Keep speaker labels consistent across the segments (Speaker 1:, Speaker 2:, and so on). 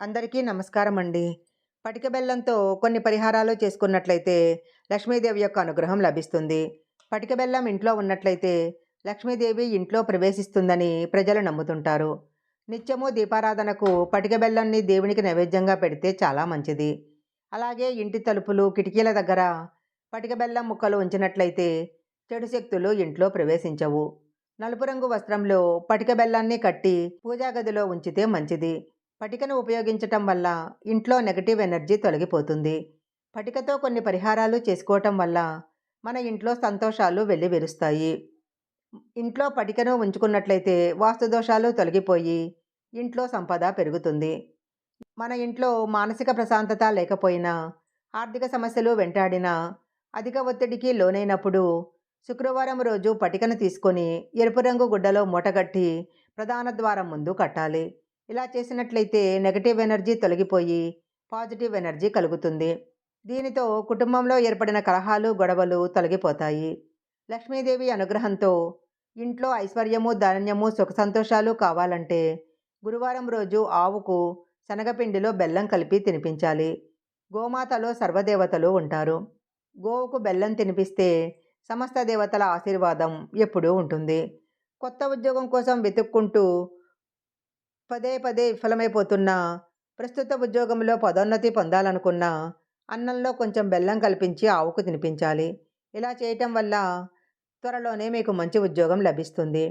Speaker 1: అందరికీ నమస్కారం అండి పటిక బెల్లంతో కొన్ని పరిహారాలు చేసుకున్నట్లయితే లక్ష్మీదేవి యొక్క అనుగ్రహం లభిస్తుంది. పటిక బెల్లం ఇంట్లో ఉన్నట్లయితే లక్ష్మీదేవి ఇంట్లో ప్రవేశిస్తుందని ప్రజలు నమ్ముతుంటారు. నిత్యము దీపారాధనకు పటిక బెల్లాన్ని దేవునికి నైవేద్యంగా పెడితే చాలా మంచిది. అలాగే ఇంటి తలుపులు కిటికీల దగ్గర పటిక బెల్లం ముక్కలు ఉంచినట్లయితే చెడు శక్తులు ఇంట్లో ప్రవేశించవు. నలుపు రంగు వస్త్రంలో పటిక బెల్లాన్ని కట్టి పూజా గదిలో ఉంచితే మంచిది. పటికను ఉపయోగించటం వల్ల ఇంట్లో నెగటివ్ ఎనర్జీ తొలగిపోతుంది. పటికతో కొన్ని పరిహారాలు చేసుకోవటం వల్ల మన ఇంట్లో సంతోషాలు వెల్లివిరుస్తాయి. ఇంట్లో పటికను ఉంచుకున్నట్లయితే వాస్తు దోషాలు తొలగిపోయి ఇంట్లో సంపద పెరుగుతుంది. మన ఇంట్లో మానసిక ప్రశాంతత లేకపోయినా ఆర్థిక సమస్యలు వెంటాడినా అధిక ఒత్తిడికి లోనైనప్పుడు శుక్రవారం రోజు పటికను తీసుకొని ఎరుపు రంగు గుడ్డలో మూటగట్టి ప్రధాన ద్వారం ముందు కట్టాలి. ఇలా చేసినట్లయితే నెగటివ్ ఎనర్జీ తొలగిపోయి పాజిటివ్ ఎనర్జీ కలుగుతుంది. దీనితో కుటుంబంలో ఏర్పడిన కలహాలు గొడవలు తొలగిపోతాయి. లక్ష్మీదేవి అనుగ్రహంతో ఇంట్లో ఐశ్వర్యము ధాన్యము సుఖ సంతోషాలు కావాలంటే గురువారం రోజు ఆవుకు శనగపిండిలో బెల్లం కలిపి తినిపించాలి. గోమాతలో సర్వదేవతలు ఉంటారు. గోవుకు బెల్లం తినిపిస్తే సమస్త దేవతల ఆశీర్వాదం ఎప్పుడూ ఉంటుంది. కొత్త ఉద్యోగం కోసం వెతుక్కుంటూ పదే పదే విఫలమైపోతున్నా ప్రస్తుత ఉద్యోగంలో పదోన్నతి పొందాలనుకున్నా అన్నంలో కొంచెం బెల్లం కల్పించి ఆవుకు తినిపించాలి. ఇలా చేయటం వల్ల త్వరలోనే మీకు మంచి ఉద్యోగం లభిస్తుంది.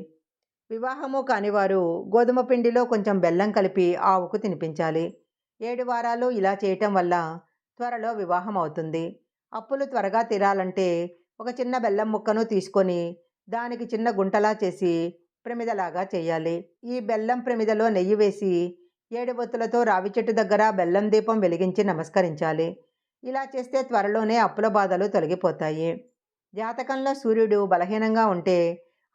Speaker 1: వివాహము కానివారు గోధుమ పిండిలో కొంచెం బెల్లం కలిపి ఆవుకు తినిపించాలి. ఏడు వారాలు ఇలా చేయటం వల్ల త్వరలో వివాహం అవుతుంది. అప్పులు త్వరగా తీరాలంటే ఒక చిన్న బెల్లం ముక్కను తీసుకొని దానికి చిన్న గుంటలా చేసి ప్రమిదలాగా చేయాలి. ఈ బెల్లం ప్రమిదలో నెయ్యి వేసి ఏడు బొత్తులతో రావి చెట్టు దగ్గర బెల్లం దీపం వెలిగించి నమస్కరించాలి. ఇలా చేస్తే త్వరలోనే అప్పుల బాధలు తొలగిపోతాయి. జాతకంలో సూర్యుడు బలహీనంగా ఉంటే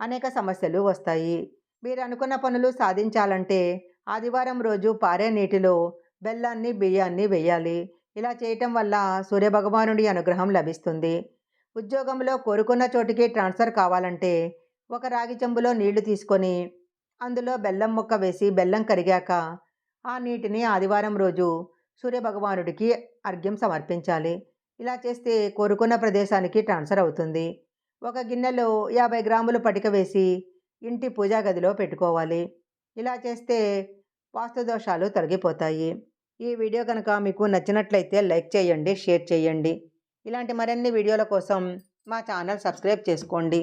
Speaker 1: అనేక సమస్యలు వస్తాయి. మీరు అనుకున్న పనులు సాధించాలంటే ఆదివారం రోజు పారే నీటిలో బెల్లాన్ని బియ్యాన్ని వేయాలి. ఇలా చేయటం వల్ల సూర్యభగవానుడి అనుగ్రహం లభిస్తుంది. ఉద్యోగంలో కోరుకున్న చోటికి ట్రాన్స్ఫర్ కావాలంటే ఒక రాగి చెంబులో నీళ్ళు తీసుకొని అందులో బెల్లం ముక్క వేసి బెల్లం కరిగాక ఆ నీటిని ఆదివారం రోజు సూర్యభగవానుడికి అర్ఘ్యం సమర్పించాలి. ఇలా చేస్తే కోరుకున్న ప్రదేశానికి ట్రాన్స్ఫర్ అవుతుంది. ఒక గిన్నెలో యాభై గ్రాములు పటిక వేసి ఇంటి పూజా గదిలో పెట్టుకోవాలి. ఇలా చేస్తే వాస్తు దోషాలు తొలగిపోతాయి. ఈ వీడియో కనుక మీకు నచ్చినట్లయితే లైక్ చేయండి షేర్ చేయండి. ఇలాంటి మరిన్ని వీడియోల కోసం మా ఛానల్ సబ్స్క్రైబ్ చేసుకోండి.